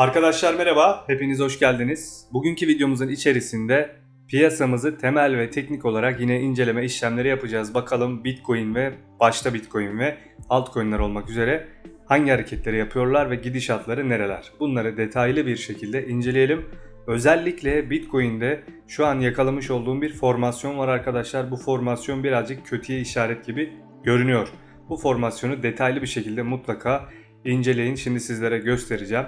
Arkadaşlar merhaba, hepiniz hoş geldiniz. Bugünkü videomuzun içerisinde piyasamızı temel ve teknik olarak yine inceleme işlemleri yapacağız. Bakalım Bitcoin ve başta Bitcoin ve altcoin'ler olmak üzere hangi hareketleri yapıyorlar ve gidişatları nereler? Bunları detaylı bir şekilde inceleyelim. Özellikle Bitcoin'de şu an yakalamış olduğum bir formasyon var arkadaşlar. Bu formasyon birazcık kötüye işaret gibi görünüyor. Bu formasyonu detaylı bir şekilde mutlaka inceleyin. Şimdi sizlere göstereceğim.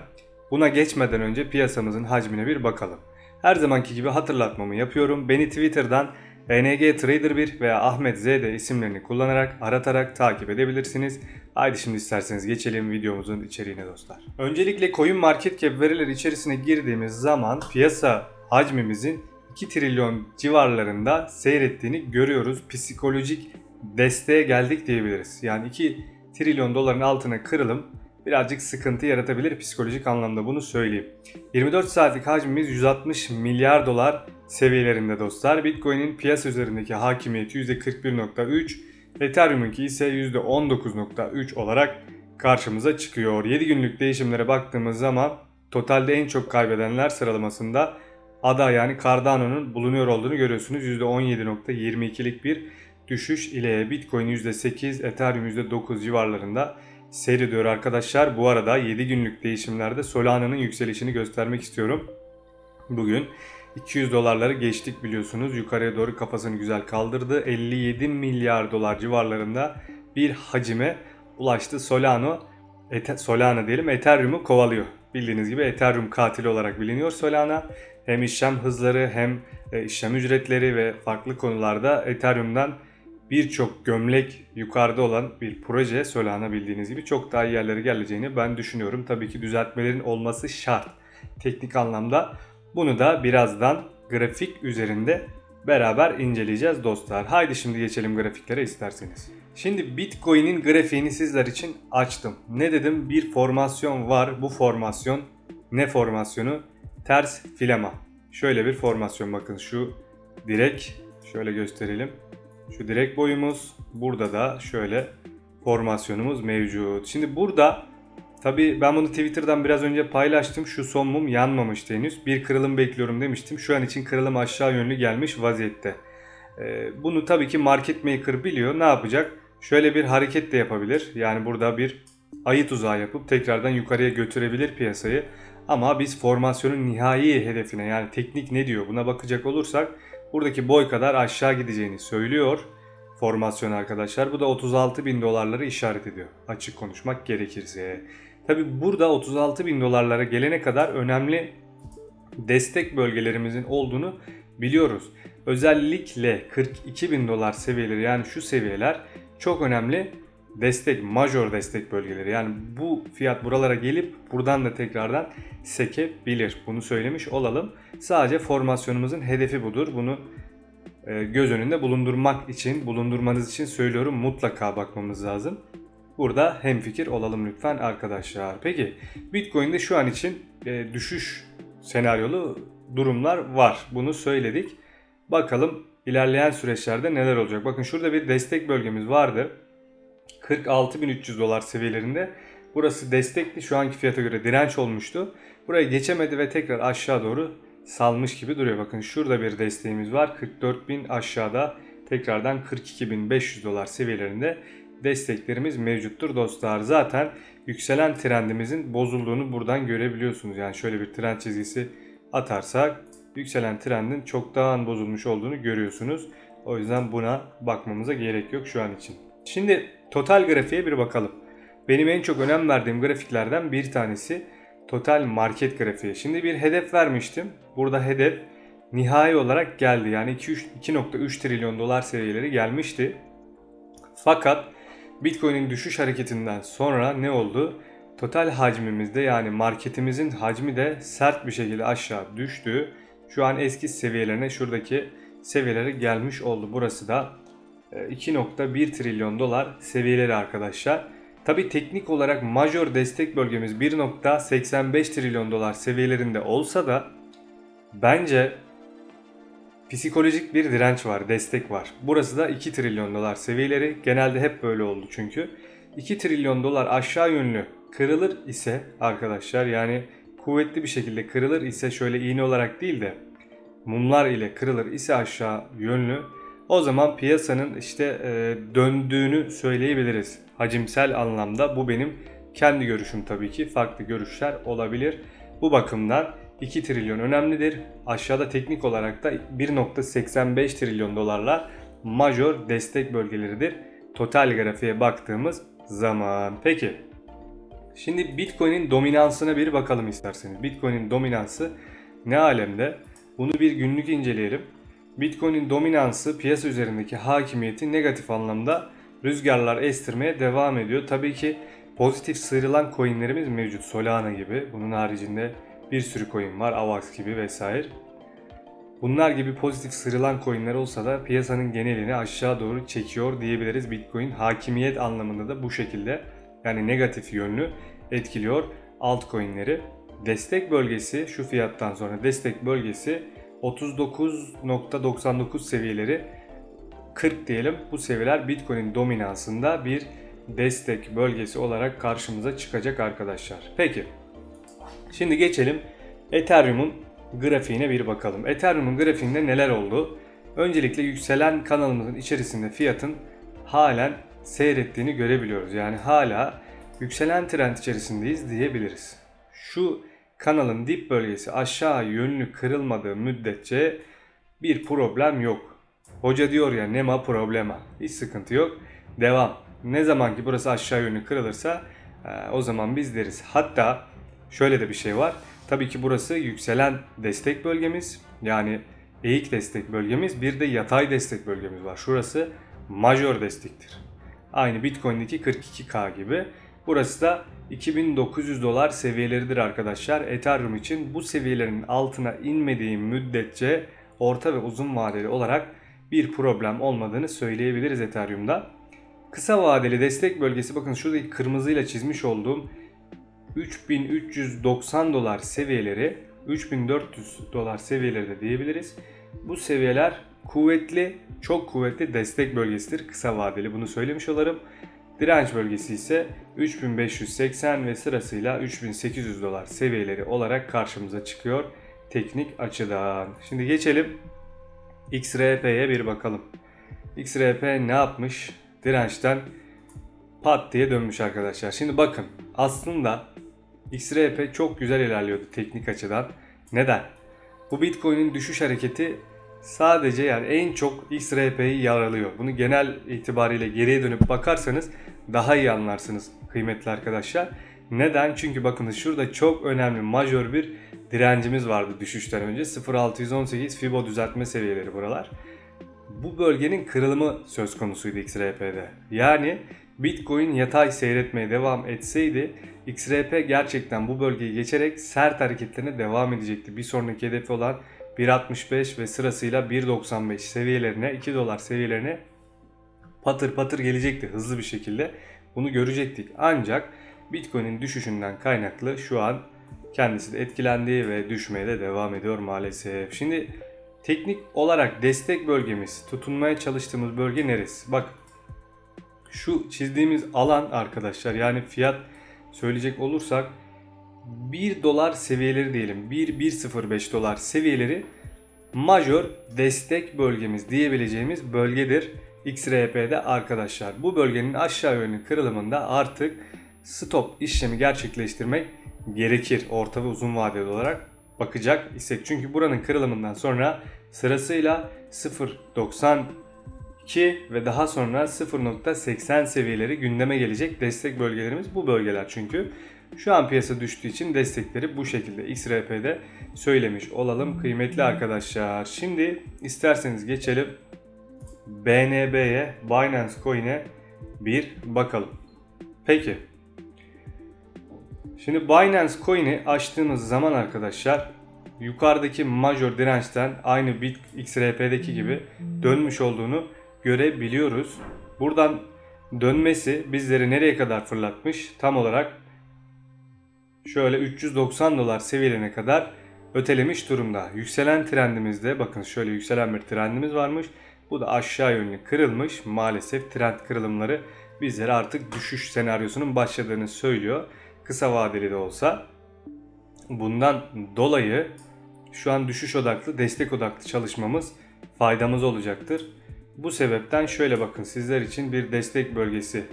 Buna geçmeden önce piyasamızın hacmine bir bakalım. Her zamanki gibi hatırlatmamı yapıyorum. Beni Twitter'dan NG Trader 1 veya Ahmet ZD isimlerini kullanarak aratarak takip edebilirsiniz. Haydi şimdi isterseniz geçelim videomuzun içeriğine dostlar. Öncelikle Coin Market Cap verileri içerisine girdiğimiz zaman piyasa hacmimizin 2 trilyon civarlarında seyrettiğini görüyoruz. Psikolojik desteğe geldik diyebiliriz. Yani 2 trilyon doların altına kırılım birazcık sıkıntı yaratabilir psikolojik anlamda bunu söyleyeyim. 24 saatlik hacmimiz 160 milyar dolar seviyelerinde dostlar. Bitcoin'in piyasa üzerindeki hakimiyeti %41.3, Ethereum'unki ise %19.3 olarak karşımıza çıkıyor. 7 günlük değişimlere baktığımız zaman totalde en çok kaybedenler sıralamasında ADA yani Cardano'nun bulunuyor olduğunu görüyorsunuz. %17.22'lik bir düşüş ile Bitcoin %8, Ethereum %9 civarlarında seyrediyor arkadaşlar. Bu arada 7 günlük değişimlerde Solana'nın yükselişini göstermek istiyorum. Bugün 200 dolarları geçtik biliyorsunuz. Yukarıya doğru kafasını güzel kaldırdı. 57 milyar dolar civarlarında bir hacime ulaştı. Solano, Ete, Solana diyelim Ethereum'u kovalıyor. Bildiğiniz gibi Ethereum katili olarak biliniyor Solana. Hem işlem hızları hem e, işlem ücretleri ve farklı konularda Ethereum'dan birçok gömlek yukarıda olan bir proje Solana bildiğiniz gibi çok daha iyi yerlere geleceğini ben düşünüyorum. Tabii ki düzeltmelerin olması şart. Teknik anlamda bunu da birazdan grafik üzerinde beraber inceleyeceğiz dostlar. Haydi şimdi geçelim grafiklere isterseniz. Şimdi Bitcoin'in grafiğini sizler için açtım. Ne dedim? Bir formasyon var. Bu formasyon ne formasyonu? Ters filama. Şöyle bir formasyon bakın şu direk şöyle gösterelim. Şu direk boyumuz. Burada da şöyle formasyonumuz mevcut. Şimdi burada tabi ben bunu Twitter'dan biraz önce paylaştım. Şu son mum yanmamıştı henüz. Bir kırılım bekliyorum demiştim. Şu an için kırılım aşağı yönlü gelmiş vaziyette. Ee, bunu tabii ki market maker biliyor. Ne yapacak? Şöyle bir hareket de yapabilir. Yani burada bir ayı tuzağı yapıp tekrardan yukarıya götürebilir piyasayı. Ama biz formasyonun nihai hedefine yani teknik ne diyor buna bakacak olursak buradaki boy kadar aşağı gideceğini söylüyor formasyon arkadaşlar. Bu da 36 bin dolarları işaret ediyor açık konuşmak gerekirse. Tabi burada 36 bin dolarlara gelene kadar önemli destek bölgelerimizin olduğunu biliyoruz. Özellikle 42 bin dolar seviyeleri yani şu seviyeler çok önemli destek, major destek bölgeleri. Yani bu fiyat buralara gelip buradan da tekrardan sekebilir. Bunu söylemiş olalım. Sadece formasyonumuzun hedefi budur. Bunu e, göz önünde bulundurmak için, bulundurmanız için söylüyorum. Mutlaka bakmamız lazım. Burada hemfikir olalım lütfen arkadaşlar. Peki Bitcoin'de şu an için e, düşüş senaryolu durumlar var. Bunu söyledik. Bakalım ilerleyen süreçlerde neler olacak. Bakın şurada bir destek bölgemiz vardı. 46.300 dolar seviyelerinde. Burası destekli şu anki fiyata göre direnç olmuştu. Burayı geçemedi ve tekrar aşağı doğru salmış gibi duruyor. Bakın şurada bir desteğimiz var. 44.000 aşağıda tekrardan 42.500 dolar seviyelerinde desteklerimiz mevcuttur dostlar. Zaten yükselen trendimizin bozulduğunu buradan görebiliyorsunuz. Yani şöyle bir trend çizgisi atarsak yükselen trendin çoktan bozulmuş olduğunu görüyorsunuz. O yüzden buna bakmamıza gerek yok şu an için. Şimdi total grafiğe bir bakalım. Benim en çok önem verdiğim grafiklerden bir tanesi total market grafiği. Şimdi bir hedef vermiştim. Burada hedef nihai olarak geldi. Yani 2.3 trilyon dolar seviyeleri gelmişti. Fakat Bitcoin'in düşüş hareketinden sonra ne oldu? Total hacmimizde yani marketimizin hacmi de sert bir şekilde aşağı düştü. Şu an eski seviyelerine şuradaki seviyelere gelmiş oldu. Burası da 2.1 trilyon dolar seviyeleri arkadaşlar. Tabi teknik olarak major destek bölgemiz 1.85 trilyon dolar seviyelerinde olsa da bence psikolojik bir direnç var, destek var. Burası da 2 trilyon dolar seviyeleri. Genelde hep böyle oldu çünkü. 2 trilyon dolar aşağı yönlü kırılır ise arkadaşlar yani kuvvetli bir şekilde kırılır ise şöyle iğne olarak değil de mumlar ile kırılır ise aşağı yönlü o zaman piyasanın işte e, döndüğünü söyleyebiliriz. Hacimsel anlamda bu benim kendi görüşüm tabii ki. Farklı görüşler olabilir. Bu bakımdan 2 trilyon önemlidir. Aşağıda teknik olarak da 1.85 trilyon dolarlar major destek bölgeleridir. Total grafiğe baktığımız zaman. Peki. Şimdi Bitcoin'in dominansına bir bakalım isterseniz. Bitcoin'in dominansı ne alemde? Bunu bir günlük inceleyelim. Bitcoin'in dominansı piyasa üzerindeki hakimiyeti negatif anlamda rüzgarlar estirmeye devam ediyor. Tabii ki pozitif sıyrılan coinlerimiz mevcut. Solana gibi. Bunun haricinde bir sürü coin var. Avax gibi vesaire. Bunlar gibi pozitif sıyrılan coinler olsa da piyasanın genelini aşağı doğru çekiyor diyebiliriz. Bitcoin hakimiyet anlamında da bu şekilde yani negatif yönlü etkiliyor altcoin'leri. Destek bölgesi şu fiyattan sonra destek bölgesi 39.99 seviyeleri 40 diyelim. Bu seviyeler Bitcoin'in dominansında bir destek bölgesi olarak karşımıza çıkacak arkadaşlar. Peki. Şimdi geçelim Ethereum'un grafiğine bir bakalım. Ethereum'un grafiğinde neler oldu? Öncelikle yükselen kanalımızın içerisinde fiyatın halen seyrettiğini görebiliyoruz. Yani hala yükselen trend içerisindeyiz diyebiliriz. Şu kanalın dip bölgesi aşağı yönlü kırılmadığı müddetçe bir problem yok. Hoca diyor ya nema problema. Hiç sıkıntı yok. Devam. Ne zaman ki burası aşağı yönlü kırılırsa e, o zaman biz deriz. Hatta şöyle de bir şey var. Tabii ki burası yükselen destek bölgemiz. Yani eğik destek bölgemiz. Bir de yatay destek bölgemiz var. Şurası majör destektir. Aynı Bitcoin'deki 42K gibi. Burası da 2900 dolar seviyeleridir arkadaşlar. Ethereum için bu seviyelerin altına inmediği müddetçe orta ve uzun vadeli olarak bir problem olmadığını söyleyebiliriz Ethereum'da. Kısa vadeli destek bölgesi bakın şuradaki kırmızıyla çizmiş olduğum 3390 dolar seviyeleri 3400 dolar seviyeleri de diyebiliriz. Bu seviyeler kuvvetli, çok kuvvetli destek bölgesidir kısa vadeli bunu söylemiş olarım. Direnç bölgesi ise 3580 ve sırasıyla 3800 dolar seviyeleri olarak karşımıza çıkıyor teknik açıdan. Şimdi geçelim XRP'ye bir bakalım. XRP ne yapmış? Dirençten pat diye dönmüş arkadaşlar. Şimdi bakın aslında XRP çok güzel ilerliyordu teknik açıdan. Neden? Bu Bitcoin'in düşüş hareketi sadece yani en çok XRP'yi yaralıyor. Bunu genel itibariyle geriye dönüp bakarsanız daha iyi anlarsınız kıymetli arkadaşlar. Neden? Çünkü bakınız şurada çok önemli majör bir direncimiz vardı düşüşten önce. 0.618 Fibo düzeltme seviyeleri buralar. Bu bölgenin kırılımı söz konusuydu XRP'de. Yani Bitcoin yatay seyretmeye devam etseydi XRP gerçekten bu bölgeyi geçerek sert hareketlerine devam edecekti. Bir sonraki hedefi olan 1.65 ve sırasıyla 1.95 seviyelerine 2 dolar seviyelerine patır patır gelecekti hızlı bir şekilde. Bunu görecektik. Ancak Bitcoin'in düşüşünden kaynaklı şu an kendisi de etkilendi ve düşmeye de devam ediyor maalesef. Şimdi teknik olarak destek bölgemiz, tutunmaya çalıştığımız bölge neresi? Bak şu çizdiğimiz alan arkadaşlar yani fiyat söyleyecek olursak 1 dolar seviyeleri diyelim 1.105 dolar seviyeleri majör destek bölgemiz diyebileceğimiz bölgedir. XRP'de arkadaşlar. Bu bölgenin aşağı yönlü kırılımında artık stop işlemi gerçekleştirmek gerekir orta ve uzun vadeli olarak bakacak isek. Çünkü buranın kırılımından sonra sırasıyla 0.92 ve daha sonra 0.80 seviyeleri gündeme gelecek destek bölgelerimiz bu bölgeler çünkü. Şu an piyasa düştüğü için destekleri bu şekilde XRP'de söylemiş olalım kıymetli arkadaşlar. Şimdi isterseniz geçelim BNB'ye, Binance Coin'e bir bakalım. Peki. Şimdi Binance Coin'i açtığımız zaman arkadaşlar yukarıdaki major dirençten aynı Bit XRP'deki gibi dönmüş olduğunu görebiliyoruz. Buradan dönmesi bizleri nereye kadar fırlatmış? Tam olarak şöyle 390 dolar seviyelerine kadar ötelemiş durumda. Yükselen trendimizde bakın şöyle yükselen bir trendimiz varmış. Bu da aşağı yönlü kırılmış. Maalesef trend kırılımları bizlere artık düşüş senaryosunun başladığını söylüyor. Kısa vadeli de olsa. Bundan dolayı şu an düşüş odaklı, destek odaklı çalışmamız faydamız olacaktır. Bu sebepten şöyle bakın sizler için bir destek bölgesi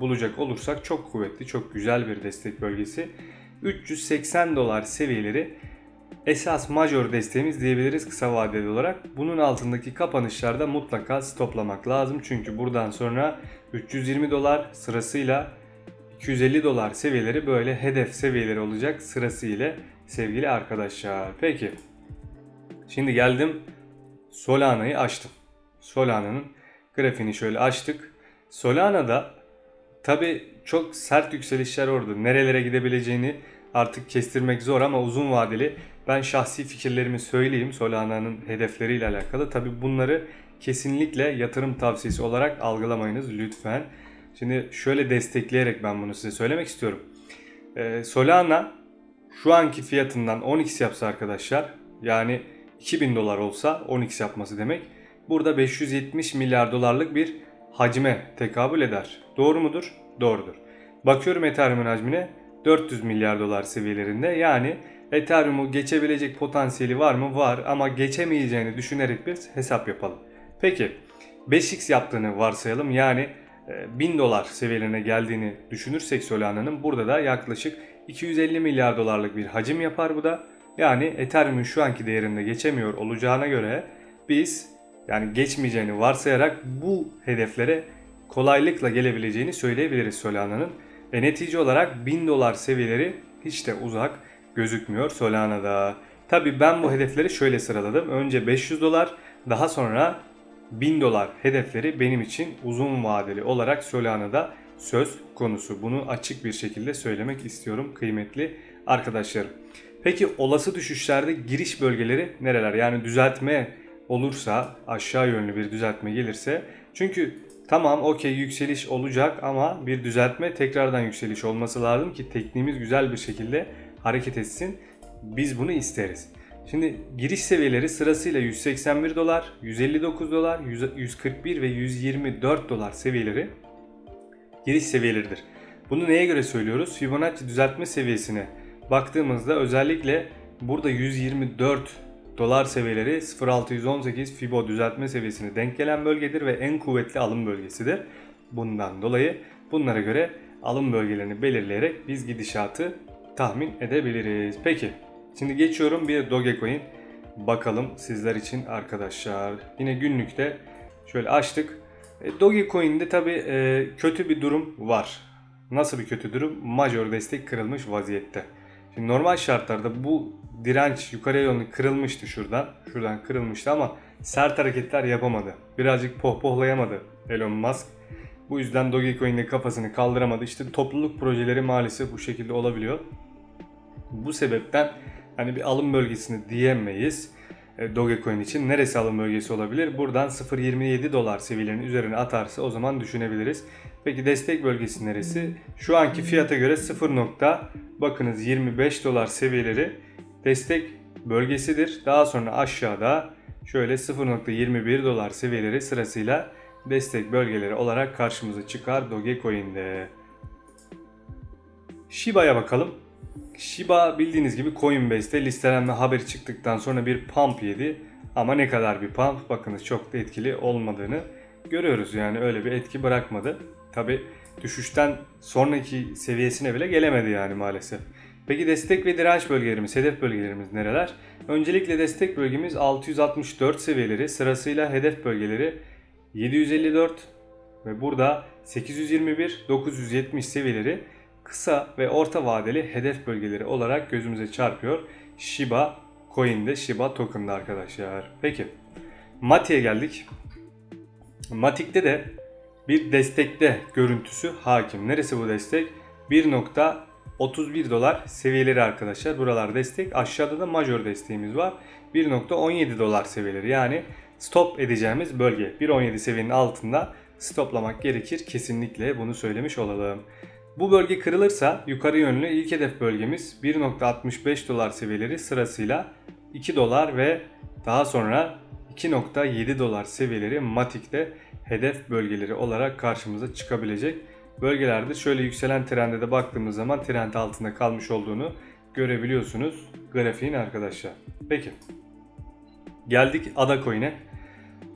bulacak olursak çok kuvvetli, çok güzel bir destek bölgesi. 380 dolar seviyeleri esas major desteğimiz diyebiliriz kısa vadeli olarak. Bunun altındaki kapanışlarda mutlaka stoplamak lazım. Çünkü buradan sonra 320 dolar sırasıyla 250 dolar seviyeleri böyle hedef seviyeleri olacak sırasıyla sevgili arkadaşlar. Peki. Şimdi geldim Solana'yı açtım. Solana'nın grafiğini şöyle açtık. Solana'da tabi çok sert yükselişler oldu. Nerelere gidebileceğini artık kestirmek zor ama uzun vadeli ben şahsi fikirlerimi söyleyeyim Solana'nın hedefleriyle alakalı. Tabi bunları kesinlikle yatırım tavsiyesi olarak algılamayınız lütfen. Şimdi şöyle destekleyerek ben bunu size söylemek istiyorum. Ee, Solana şu anki fiyatından 10x yapsa arkadaşlar yani 2000 dolar olsa 10x yapması demek. Burada 570 milyar dolarlık bir hacme tekabül eder. Doğru mudur? Doğrudur. Bakıyorum Ethereum'un hacmine 400 milyar dolar seviyelerinde. Yani Ethereum'u geçebilecek potansiyeli var mı? Var ama geçemeyeceğini düşünerek bir hesap yapalım. Peki 5x yaptığını varsayalım. Yani 1000 dolar seviyelerine geldiğini düşünürsek Solana'nın burada da yaklaşık 250 milyar dolarlık bir hacim yapar bu da. Yani Ethereum'un şu anki değerinde geçemiyor olacağına göre biz yani geçmeyeceğini varsayarak bu hedeflere kolaylıkla gelebileceğini söyleyebiliriz Solana'nın. Ve netice olarak 1000 dolar seviyeleri hiç de uzak gözükmüyor Solana'da. Tabi ben bu hedefleri şöyle sıraladım. Önce 500 dolar daha sonra 1000 dolar hedefleri benim için uzun vadeli olarak Solana'da söz konusu. Bunu açık bir şekilde söylemek istiyorum kıymetli arkadaşlarım. Peki olası düşüşlerde giriş bölgeleri nereler? Yani düzeltme olursa aşağı yönlü bir düzeltme gelirse çünkü tamam okey yükseliş olacak ama bir düzeltme tekrardan yükseliş olması lazım ki tekniğimiz güzel bir şekilde hareket etsin. Biz bunu isteriz. Şimdi giriş seviyeleri sırasıyla 181 dolar, 159 dolar, 141 ve 124 dolar seviyeleri giriş seviyeleridir. Bunu neye göre söylüyoruz? Fibonacci düzeltme seviyesine baktığımızda özellikle burada 124 dolar seviyeleri 0618 Fibo düzeltme seviyesine denk gelen bölgedir ve en kuvvetli alım bölgesidir. Bundan dolayı bunlara göre alım bölgelerini belirleyerek biz gidişatı tahmin edebiliriz. Peki şimdi geçiyorum bir Dogecoin. Bakalım sizler için arkadaşlar. Yine günlükte şöyle açtık. E, Dogecoin'de tabi e, kötü bir durum var. Nasıl bir kötü durum? Major destek kırılmış vaziyette. Şimdi normal şartlarda bu direnç yukarıya yönlü kırılmıştı şuradan. Şuradan kırılmıştı ama sert hareketler yapamadı. Birazcık pohpohlayamadı Elon Musk. Bu yüzden Dogecoin'de kafasını kaldıramadı. İşte topluluk projeleri maalesef bu şekilde olabiliyor. Bu sebepten hani bir alım bölgesini diyemeyiz. E, Dogecoin için neresi alım bölgesi olabilir? Buradan 0.27 dolar seviyelerinin üzerine atarsa o zaman düşünebiliriz. Peki destek bölgesi neresi? Şu anki fiyata göre 0. Bakınız 25 dolar seviyeleri destek bölgesidir. Daha sonra aşağıda şöyle 0.21 dolar seviyeleri sırasıyla destek bölgeleri olarak karşımıza çıkar Dogecoin'de. Shiba'ya bakalım. Shiba bildiğiniz gibi Coinbase'te listelenme haberi çıktıktan sonra bir pump yedi. Ama ne kadar bir pump bakınız çok da etkili olmadığını görüyoruz. Yani öyle bir etki bırakmadı. Tabi düşüşten sonraki seviyesine bile gelemedi yani maalesef. Peki destek ve direnç bölgelerimiz, hedef bölgelerimiz nereler? Öncelikle destek bölgemiz 664 seviyeleri sırasıyla hedef bölgeleri 754 ve burada 821, 970 seviyeleri kısa ve orta vadeli hedef bölgeleri olarak gözümüze çarpıyor. Shiba Coin'de, Shiba Token'da arkadaşlar. Peki Matik'e geldik. Matik'te de bir destekte görüntüsü hakim. Neresi bu destek? 1.31 dolar seviyeleri arkadaşlar. Buralar destek. Aşağıda da major desteğimiz var. 1.17 dolar seviyeleri. Yani stop edeceğimiz bölge. 1.17 seviyenin altında stoplamak gerekir. Kesinlikle bunu söylemiş olalım. Bu bölge kırılırsa yukarı yönlü ilk hedef bölgemiz 1.65 dolar seviyeleri sırasıyla 2 dolar ve daha sonra 2.7 dolar seviyeleri Matik'te hedef bölgeleri olarak karşımıza çıkabilecek bölgelerdir. Şöyle yükselen trende de baktığımız zaman trend altında kalmış olduğunu görebiliyorsunuz grafiğin arkadaşlar. Peki. Geldik Ada Coin'e.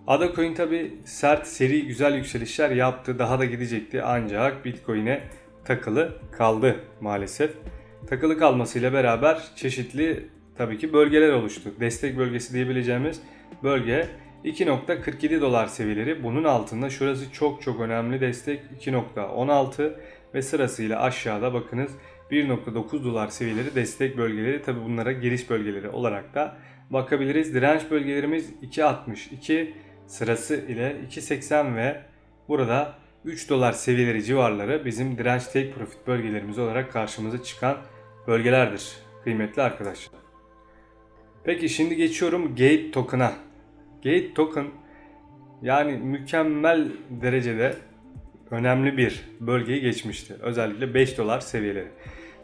Ada Coin tabi sert seri güzel yükselişler yaptı. Daha da gidecekti ancak Bitcoin'e takılı kaldı maalesef. Takılı kalmasıyla beraber çeşitli tabii ki bölgeler oluştu. Destek bölgesi diyebileceğimiz bölge 2.47 dolar seviyeleri. Bunun altında şurası çok çok önemli destek 2.16 ve sırasıyla aşağıda bakınız 1.9 dolar seviyeleri destek bölgeleri. Tabi bunlara giriş bölgeleri olarak da bakabiliriz. Direnç bölgelerimiz 2.62 sırası ile 2.80 ve burada 3 dolar seviyeleri civarları bizim direnç take profit bölgelerimiz olarak karşımıza çıkan bölgelerdir kıymetli arkadaşlar. Peki şimdi geçiyorum Gate Token'a. Gate Token yani mükemmel derecede önemli bir bölgeyi geçmişti. Özellikle 5 dolar seviyeleri.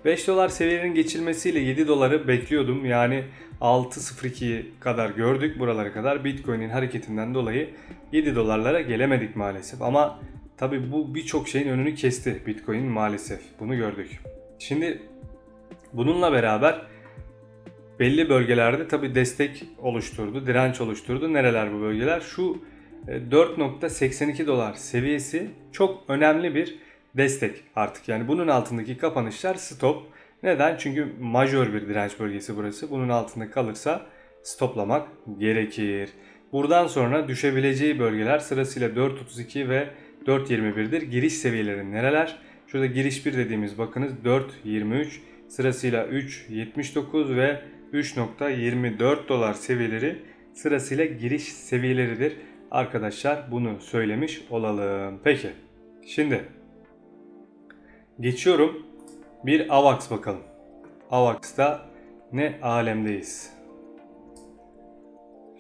5 dolar seviyelerinin geçilmesiyle 7 doları bekliyordum. Yani 6.02'yi kadar gördük buralara kadar. Bitcoin'in hareketinden dolayı 7 dolarlara gelemedik maalesef. Ama tabi bu birçok şeyin önünü kesti Bitcoin maalesef. Bunu gördük. Şimdi bununla beraber belli bölgelerde tabi destek oluşturdu, direnç oluşturdu. Nereler bu bölgeler? Şu 4.82 dolar seviyesi çok önemli bir destek artık. Yani bunun altındaki kapanışlar stop. Neden? Çünkü majör bir direnç bölgesi burası. Bunun altında kalırsa stoplamak gerekir. Buradan sonra düşebileceği bölgeler sırasıyla 4.32 ve 4.21'dir. Giriş seviyeleri nereler? Şurada giriş 1 dediğimiz bakınız 4.23 sırasıyla 3.79 ve 3.24 dolar seviyeleri sırasıyla giriş seviyeleridir. Arkadaşlar bunu söylemiş olalım. Peki. Şimdi geçiyorum. Bir AVAX bakalım. AVAX'ta ne alemdeyiz.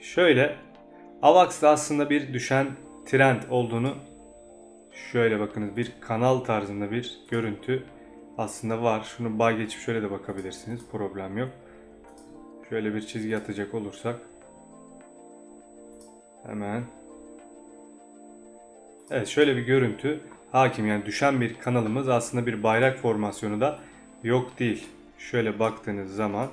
Şöyle AVAX'ta aslında bir düşen trend olduğunu şöyle bakınız bir kanal tarzında bir görüntü aslında var. Şunu bay geçip şöyle de bakabilirsiniz. Problem yok. Şöyle bir çizgi atacak olursak hemen Evet şöyle bir görüntü hakim yani düşen bir kanalımız aslında bir bayrak formasyonu da yok değil. Şöyle baktığınız zaman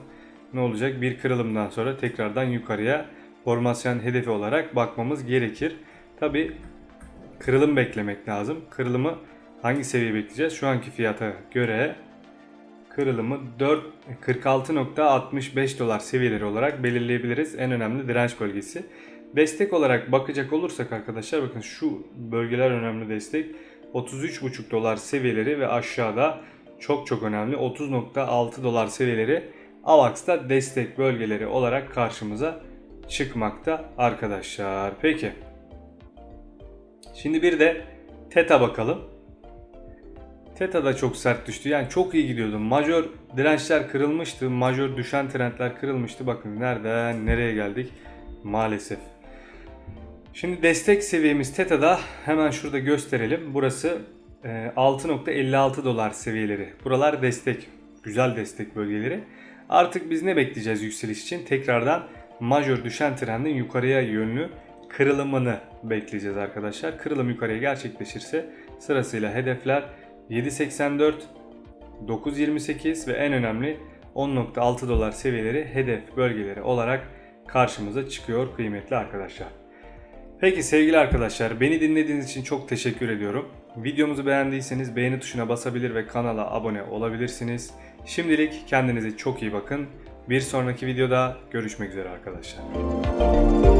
ne olacak? Bir kırılımdan sonra tekrardan yukarıya formasyon hedefi olarak bakmamız gerekir. Tabi kırılım beklemek lazım. Kırılımı hangi seviye bekleyeceğiz? Şu anki fiyata göre kırılımı 4 46.65 dolar seviyeleri olarak belirleyebiliriz. En önemli direnç bölgesi. Destek olarak bakacak olursak arkadaşlar bakın şu bölgeler önemli destek. 33.5 dolar seviyeleri ve aşağıda çok çok önemli 30.6 dolar seviyeleri AVAX'ta destek bölgeleri olarak karşımıza çıkmakta arkadaşlar. Peki. Şimdi bir de TETA bakalım. Teta da çok sert düştü. Yani çok iyi gidiyordu. Majör dirençler kırılmıştı. Majör düşen trendler kırılmıştı. Bakın nereden nereye geldik maalesef. Şimdi destek seviyemiz Teta'da hemen şurada gösterelim. Burası 6.56 dolar seviyeleri. Buralar destek. Güzel destek bölgeleri. Artık biz ne bekleyeceğiz yükseliş için? Tekrardan majör düşen trendin yukarıya yönlü kırılımını bekleyeceğiz arkadaşlar. Kırılım yukarıya gerçekleşirse sırasıyla hedefler 7.84, 9.28 ve en önemli 10.6 dolar seviyeleri hedef bölgeleri olarak karşımıza çıkıyor kıymetli arkadaşlar. Peki sevgili arkadaşlar beni dinlediğiniz için çok teşekkür ediyorum. Videomuzu beğendiyseniz beğeni tuşuna basabilir ve kanala abone olabilirsiniz. Şimdilik kendinize çok iyi bakın. Bir sonraki videoda görüşmek üzere arkadaşlar.